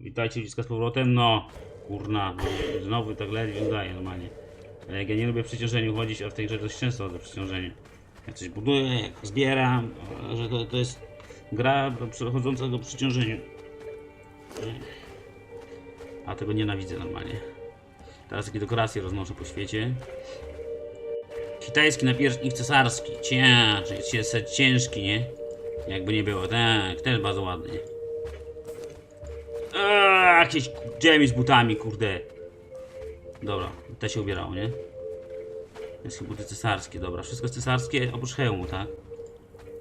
Witajcie ludziska z powrotem. No, kurna, no, znowu tak ledwie udaje normalnie. Ale jak ja nie lubię w przeciążeniu chodzić, a w tej grze dość często chodzę w przeciążeniu. Ja coś buduję, jak zbieram, że to, to jest gra do przechodzącego przeciążeniu. A tego nienawidzę normalnie. Teraz takie dekoracje roznoszę po świecie. Kitajski napięcznik cesarski. Ciężki, ciężki, nie? Jakby nie było. Tak, też bardzo ładny. Jakieś dżemi z butami, kurde. Dobra, te się ubierało, nie? Jest buty cesarskie, dobra. Wszystko jest cesarskie, oprócz hełmu, tak?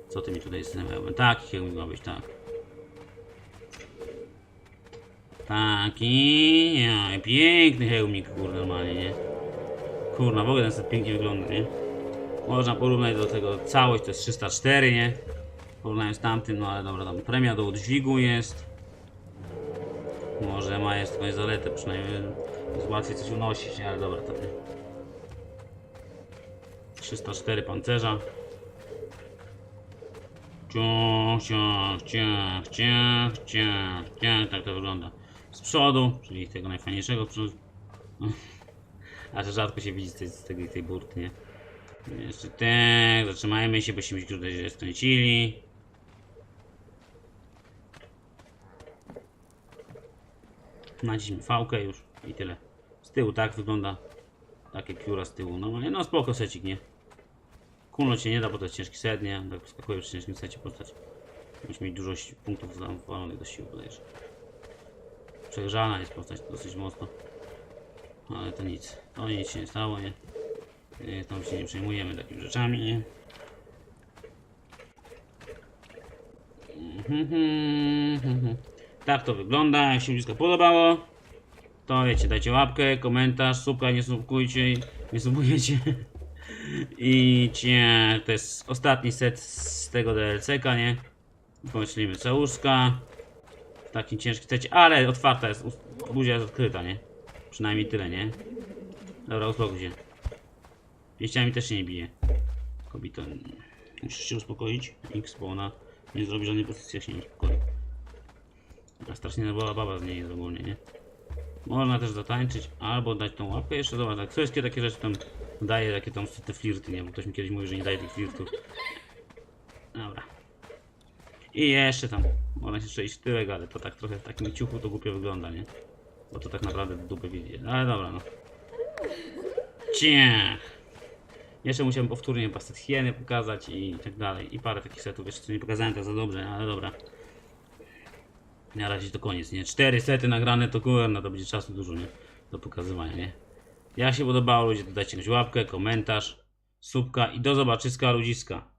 Co ty mi tutaj hełmem? Taki hełm ma być, tak. Taki, ja, piękny hełmik, kurde, normalnie, nie? Kurna, w ogóle ten set pięknie wygląda, nie? Można porównać do tego całość, to jest 304, nie? Porównając z tamtym, no ale dobra, tam premia do udźwigu jest. Może ma jakąś zaletę, przynajmniej jest łatwiej coś unosić, ale dobra, to nie. 304 pancerza. Ciąg, ciąg, ciąg, ciąg, ciąg, ciąg, tak to wygląda. Z przodu, czyli tego najfajniejszego przodu. A że rzadko się widzi z tej, z tej, tej burty, nie? Jeszcze tak, zatrzymajmy się, byśmy się tutaj źle skręcili. Naciśnij fałkę już i tyle. Z tyłu tak wygląda. Takie pióra z tyłu. No, no spoko secik, nie? Kulnąć się nie da, bo to jest ciężki set, nie? Tak skakuje przy ciężkim secie postać. Musi mieć dużo punktów walonych do siły, bodajże. Przegrzana jest postać dosyć mocno. Ale to nic. To nic się nie stało, nie? Nie, Tam się nie przejmujemy takimi rzeczami, nie? Mhm, Tak to wygląda. Jak się wszystko podobało, to wiecie, dajcie łapkę, komentarz, subka, nie subkujcie, nie subujecie. I cie, to jest ostatni set z tego DLC-ka, nie? Pomyślimy całuszka. W takim ciężkim secie, ale otwarta jest, buzia jest odkryta, nie? Przynajmniej tyle, nie? Dobra, uspokój się. Pięściami też się nie bije. Kobito, musisz się uspokoić. X, bo nie zrobi żadnej pozycji, jak się nie uspokoi. A strasznie nerwowa baba z niej jest ogólnie, nie? Można też zatańczyć, albo dać tą łapkę jeszcze, dobra, tak, wszystkie takie rzeczy tam daje, takie tam te flirty, nie? Bo ktoś mi kiedyś mówił, że nie daje tych flirtów. Dobra. I jeszcze tam, można się przejść w tyłek, ale to tak trochę w takim ciuchu to głupio wygląda, nie? Bo to tak naprawdę do dupy widzi. Ale dobra, no. Ciech. Jeszcze musiałem powtórnie pastet hieny pokazać i tak dalej. I parę takich setów jeszcze nie pokazałem tak za dobrze, ale dobra. Na razie to koniec, nie? Cztery sety nagrane to kurna, to będzie czasu dużo, nie? Do pokazywania, nie? Jak się podobało ludzie, to dajcie jakąś łapkę, komentarz, subka i do zobaczyska ludziska.